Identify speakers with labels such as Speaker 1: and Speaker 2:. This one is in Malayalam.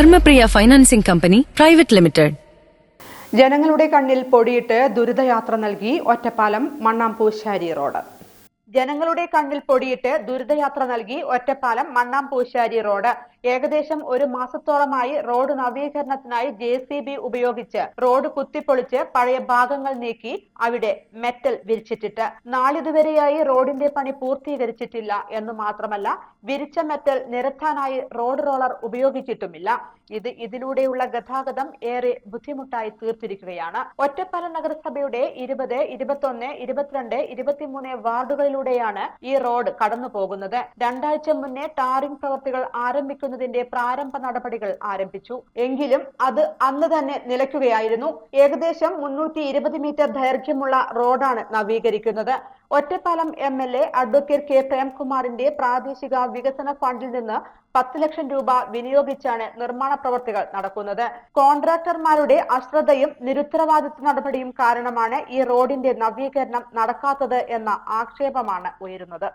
Speaker 1: Dharmapriya financing company private limited.
Speaker 2: ജനങ്ങളുടെ കണ്ണിൽ പൊടിയിട്ട് ദുരിതയാത്ര നൽകി ഒറ്റപ്പാലം മണ്ണാംപൂശാരി റോഡ്. ജനങ്ങളുടെ കണ്ണിൽ പൊടിയിട്ട് ദുരിതയാത്ര നൽകി ഒറ്റപ്പാലം മണ്ണാംപൂശാരി റോഡ്. ഏകദേശം ഒരു മാസത്തോളമായി റോഡ് നവീകരണത്തിനായി ജെ ഉപയോഗിച്ച് റോഡ് കുത്തിപ്പൊളിച്ച് പഴയ ഭാഗങ്ങൾ നീക്കി അവിടെ മെറ്റൽ വിരിച്ചിട്ടിട്ട്. നാളിതുവരെയായി റോഡിന്റെ പണി പൂർത്തീകരിച്ചിട്ടില്ല എന്ന് മാത്രമല്ല വിരിച്ച മെറ്റൽ നിരത്താനായി റോഡ് റോളർ ഉപയോഗിച്ചിട്ടുമില്ല. ഇത് ഇതിലൂടെയുള്ള ഗതാഗതം ഏറെ ബുദ്ധിമുട്ടായി തീർത്തിരിക്കുകയാണ്. ഒറ്റപ്പാല നഗരസഭയുടെ ഇരുപത് ഇരുപത്തൊന്ന് ഇരുപത്തിരണ്ട് ഇരുപത്തിമൂന്ന് വാർഡുകളിലൂടെയാണ് ഈ റോഡ് കടന്നു പോകുന്നത് രണ്ടാഴ്ച മുന്നേ ടാറിംഗ് പ്രവർത്തികൾ ആരംഭിക്കുന്നതിന്റെ പ്രാരംഭ നടപടികൾ ആരംഭിച്ചു. എങ്കിലും അത് അന്ന് തന്നെ നിലയ്ക്കുകയായിരുന്നു. ഏകദേശം മുന്നൂറ്റി ഇരുപത് മീറ്റർ ദൈർഘ്യമുള്ള റോഡാണ് നവീകരിക്കുന്നത്. Ottapalam M L A advocate K പ്രേംകുമാറിന്റെ പ്രാദേശിക വികസന ഫണ്ടിൽ നിന്ന് പത്ത് ലക്ഷം രൂപ വിനിയോഗിച്ചാണ് നിർമ്മാണ പ്രവർത്തികൾ നടക്കുന്നത്. കോൺട്രാക്ടർമാരുടെ അശ്രദ്ധയും നിരുത്തരവാദിത്വ നടപടിയും കാരണമാണ് ഈ റോഡിന്റെ നവീകരണം നടക്കാത്തത് എന്ന ആക്ഷേപമാണ് ഉയരുന്നത്.